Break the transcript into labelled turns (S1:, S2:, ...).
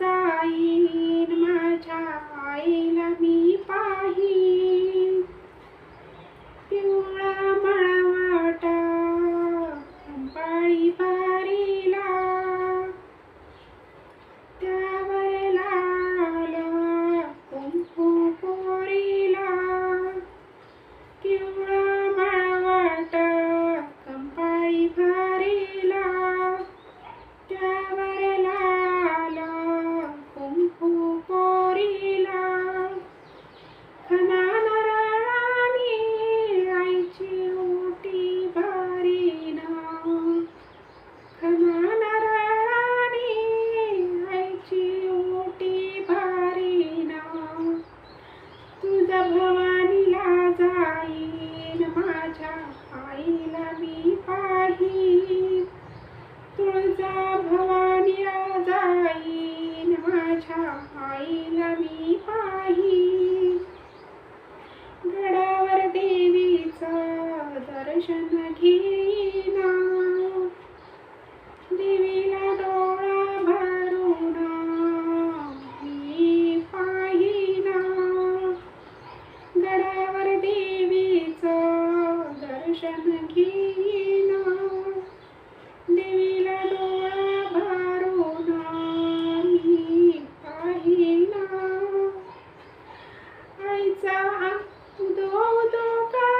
S1: যাই भवानीला जाईल माझ्या आईला मी पाही तुळजा भवानीला जाईल माझ्या आईला मी पाही गडावर देवीचं दर्शन घेईना. देवी سعت ضوضاك